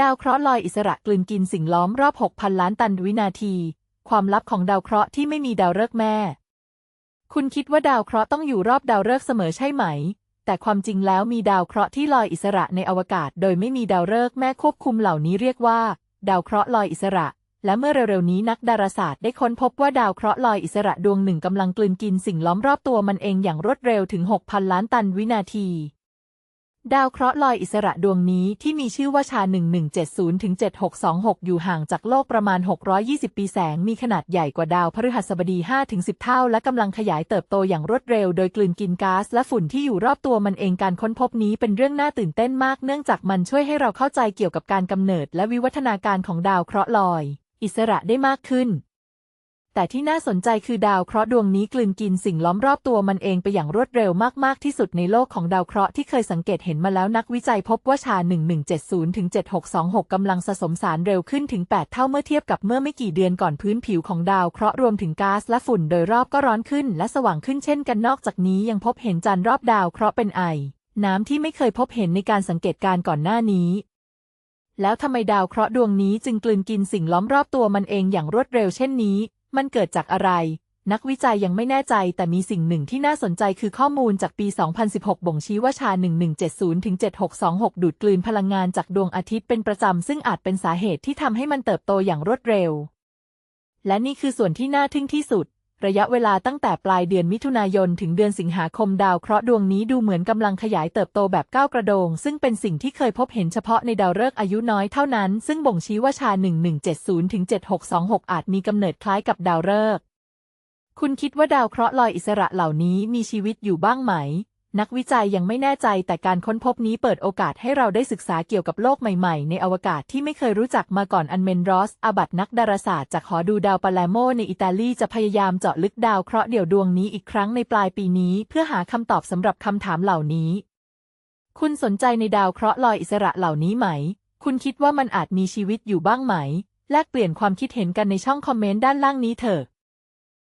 ดาวเคราะห์ลอยอิสระกลืนกินสิ่งล้อมรอบ 6,000 ล้านตันวินาที ความลับของดาวเคราะห์ที่ไม่มีดาวฤกษ์แม่ คุณคิดว่าดาวเคราะห์ต้องอยู่รอบดาวฤกษ์เสมอใช่ไหม แต่ความจริงแล้วมีดาวเคราะห์ที่ลอยอิสระในอวกาศ โดยไม่มีดาวฤกษ์แม่ควบคุมเหล่านี้เรียกว่า ดาวเคราะห์ลอยอิสระ และเมื่อเร็วๆนี้นักดาราศาสตร์ได้ค้นพบว่าดาวเคราะห์ลอยอิสระดวงหนึ่งกำลังกลืนกินสิ่งล้อมรอบตัวมันเองอย่างรวดเร็วถึง 6,000 ล้านตันวินาที ดาวเคราะห์ลอยอิสระดวงนี้ที่มีชื่อว่าชา 1170ถึง7626 อยู่ห่างจากโลกประมาณ 620 ปีแสง มีขนาดใหญ่กว่าดาวพฤหัสบดี5ถึง10 เท่า และกำลังขยายเติบโตอย่างรวดเร็ว โดยกลืนกินก๊าซและฝุ่นที่อยู่รอบตัวมันเองการค้นพบนี้เป็นเรื่องน่าตื่นเต้นมาก เนื่องจากมันช่วยให้เราเข้าใจเกี่ยวกับการกำเนิด และวิวัฒนาการของดาวเคราะห์ลอย อิสระได้มากขึ้น แต่ที่น่าสนใจคือดาวเคราะห์ดวงนี้กลืนกินสิ่งล้อมรอบตัวมันเองไปอย่างรวดเร็วมากๆที่สุดในโลกของดาวเคราะห์ที่เคยสังเกตเห็นมาแล้วนักวิจัยพบว่าชา 1170ถึง7626กำลังสะสมสารเร็วขึ้นถึง 8 เท่าเมื่อเทียบกับเมื่อไม่กี่เดือนก่อนพื้นผิวของดาวเคราะห์รวมถึงก๊าซและฝุ่นโดยรอบก็ร้อนขึ้น และสว่างขึ้นเช่นกันนอกจากนี้ยังพบเห็นจันทร์รอบดาวเคราะห์เป็นไอ น้ำที่ไม่เคยพบเห็นในการสังเกตการณ์ก่อนหน้านี้แล้วทำไมดาวเคราะห์ดวงนี้จึงกลืนกินสิ่งล้อมรอบตัวมันเองอย่างรวดเร็วเช่นนี้ มันเกิดจากอะไร นักวิจัยยังไม่แน่ใจแต่มีสิ่งหนึ่งที่น่าสนใจคือข้อมูลจากปี 2016 บ่งชี้ว่าชา 1170ถึง7626 ดูดกลืนพลังงานจากดวงอาทิตย์เป็นประจำ ซึ่งอาจเป็นสาเหตุที่ทำให้มันเติบโตอย่างรวดเร็ว และนี่คือส่วนที่น่าทึ่งที่สุด ระยะเวลาตั้งแต่ปลายเดือนมิถุนายนถึงเดือนสิงหาคมดาวเคราะห์ดวงนี้ดูเหมือนกำลังขยายเติบโตแบบก้าวกระโดง ซึ่งเป็นสิ่งที่เคยพบเห็นเฉพาะในดาวฤกษ์อายุน้อยเท่านั้น ซึ่งบ่งชี้ว่าชา 1170ถึง7626 อาจมีกำเนิดคล้ายกับดาวฤกษ์คุณคิดว่าดาวเคราะห์ลอยอิสระเหล่านี้มีชีวิตอยู่บ้างไหม นักวิจัยยังไม่แน่ใจแต่การค้นพบนี้เปิดโอกาสให้เราได้ศึกษาเกี่ยวกับโลกใหม่ๆ ในอวกาศที่ไม่เคยรู้จักมาก่อนอันเมนรอสอาบัตนักดาราศาสตร์จากหอดูดาวปาเลโมในอิตาลีจะพยายามเจาะลึกดาวเคราะห์เดี่ยวดวงนี้อีกครั้งในปลายปีนี้ เพื่อหาคำตอบสำหรับคำถามเหล่านี้ คุณสนใจในดาวเคราะห์ลอยอิสระเหล่านี้ไหม คุณคิดว่ามันอาจมีชีวิตอยู่บ้างไหม แลกเปลี่ยนความคิดเห็นกันในช่องคอมเมนต์ด้านล่างนี้เถอะ